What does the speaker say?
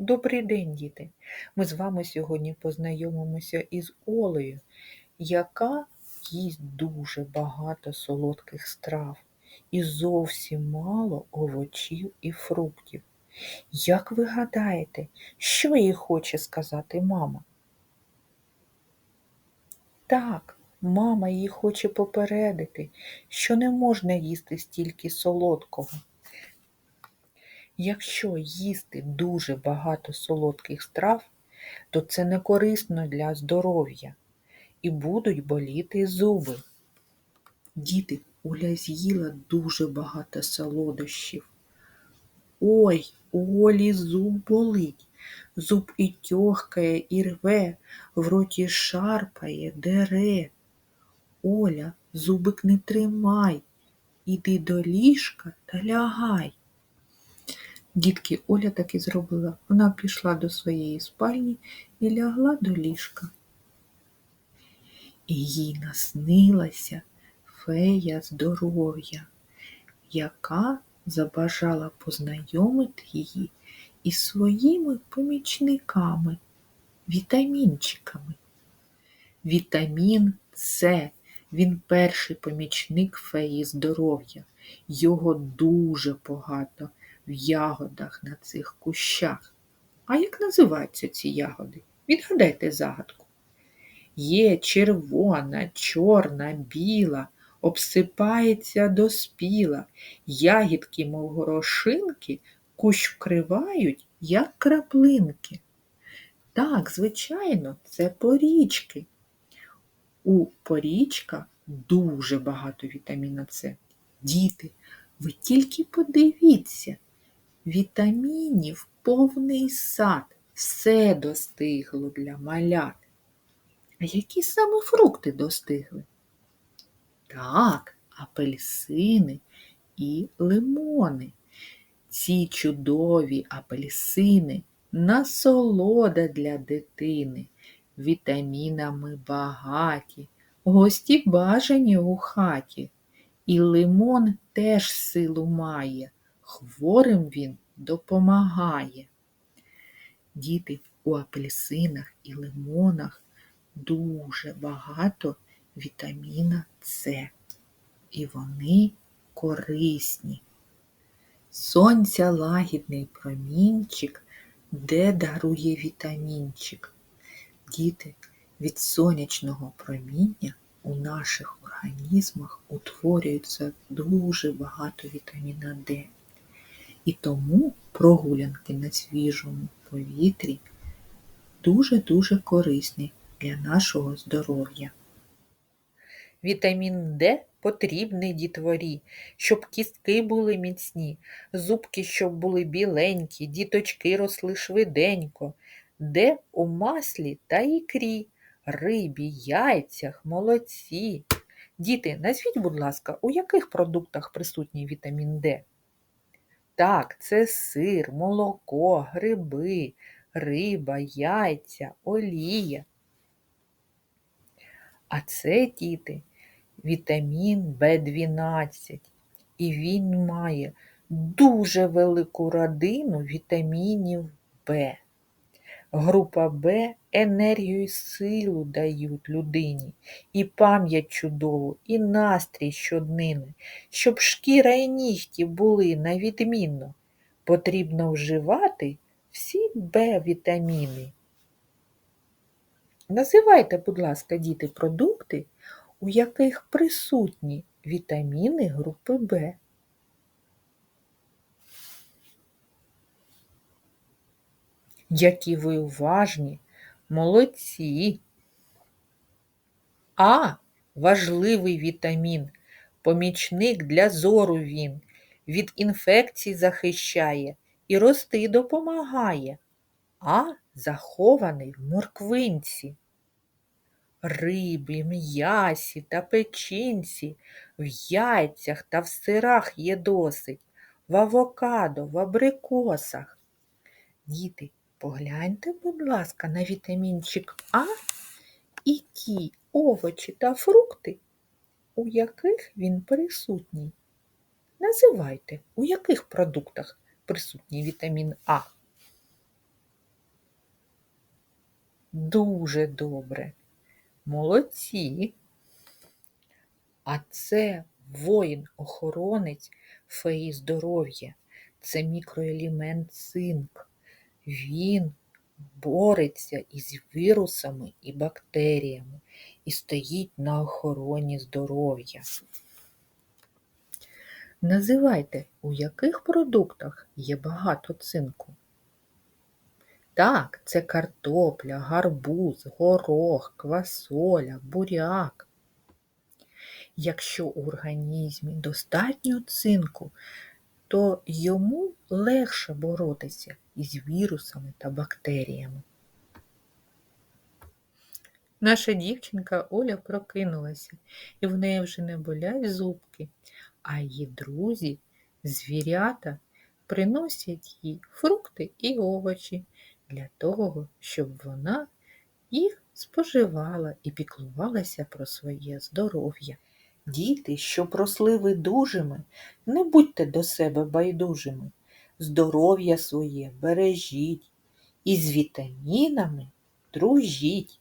Добрий день, діти! Ми з вами сьогодні познайомимося із Олею, яка їсть дуже багато солодких страв і зовсім мало овочів і фруктів. Як ви гадаєте, що їй хоче сказати мама? Так, мама їй хоче попередити, що не можна їсти стільки солодкого. Якщо їсти дуже багато солодких страв, то це не корисно для здоров'я і будуть боліти зуби. Діти, Оля з'їла дуже багато солодощів. Ой, у Олі зуб болить. Зуб і тьохкає, і рве, в роті шарпає, дере. Оля, зубик не тримай, іди до ліжка та лягай. Дітки, Оля так і зробила. Вона пішла до своєї спальні і лягла до ліжка. І їй наснилася фея здоров'я, яка забажала познайомити її із своїми помічниками, вітамінчиками. Вітамін С. Він перший помічник феї здоров'я. Його дуже багато в ягодах на цих кущах. А як називаються ці ягоди? Відгадайте загадку. Є червона, чорна, біла, обсипається доспіла. Ягідки, мов горошинки, кущ вкривають, як краплинки. Так, звичайно, це порічки. У порічках дуже багато вітаміна С. Діти, ви тільки подивіться, вітамінів повний сад, все достигло для малят. А які саме фрукти достигли? Так, апельсини і лимони. Ці чудові апельсини насолода для дитини, вітамінами багаті, гості бажані у хаті. І лимон теж силу має, хворим він допомагає. Діти у апельсинах і лимонах дуже багато вітаміна С, і вони корисні. Сонця лагідний промінчик, де дарує вітамінчик. Діти від сонячного проміння у наших організмах утворюється дуже багато вітаміна Д. І тому прогулянки на свіжому повітрі дуже-дуже корисні для нашого здоров'я. Вітамін Д потрібний дітворі, щоб кістки були міцні, зубки, щоб були біленькі, діточки росли швиденько, Д у маслі та ікрі, рибі, яйцях, молоці. Діти, назвіть, будь ласка, у яких продуктах присутній вітамін Д? Так, це сир, молоко, гриби, риба, яйця, олія. А це, діти, вітамін В12. І він має дуже велику родину вітамінів В. Група Б енергію і силу дають людині, і пам'ять чудову, і настрій щоднини, щоб шкіра і нігті були на відмінно. Потрібно вживати всі Б-вітаміни. Називайте, будь ласка, діти, продукти, у яких присутні вітаміни групи Б. Які ви уважні, молодці. А важливий вітамін, помічник для зору він, від інфекцій захищає і рости допомагає. А захований в морквинці. Рибі, м'ясі та печінці, в яйцях та в сирах є досить, в авокадо, в абрикосах. Діти, погляньте, будь ласка, на вітамінчик А і ті овочі та фрукти, у яких він присутній. Називайте, у яких продуктах присутній вітамін А. Дуже добре. Молодці. А це воїн-охоронець феї здоров'я. Це мікроелемент цинк. Він бореться із вірусами і бактеріями і стоїть на охороні здоров'я. Називайте, у яких продуктах є багато цинку? Так, це картопля, гарбуз, горох, квасоля, буряк. Якщо у організмі достатньо цинку, то йому легше боротися із вірусами та бактеріями. Наша дівчинка Оля прокинулася, і в неї вже не болять зубки, а її друзі, звірята, приносять їй фрукти і овочі для того, щоб вона їх споживала і піклувалася про своє здоров'я. Діти, що просли ви дужими, не будьте до себе байдужими. Здоров'я своє бережіть і з вітамінами дружіть.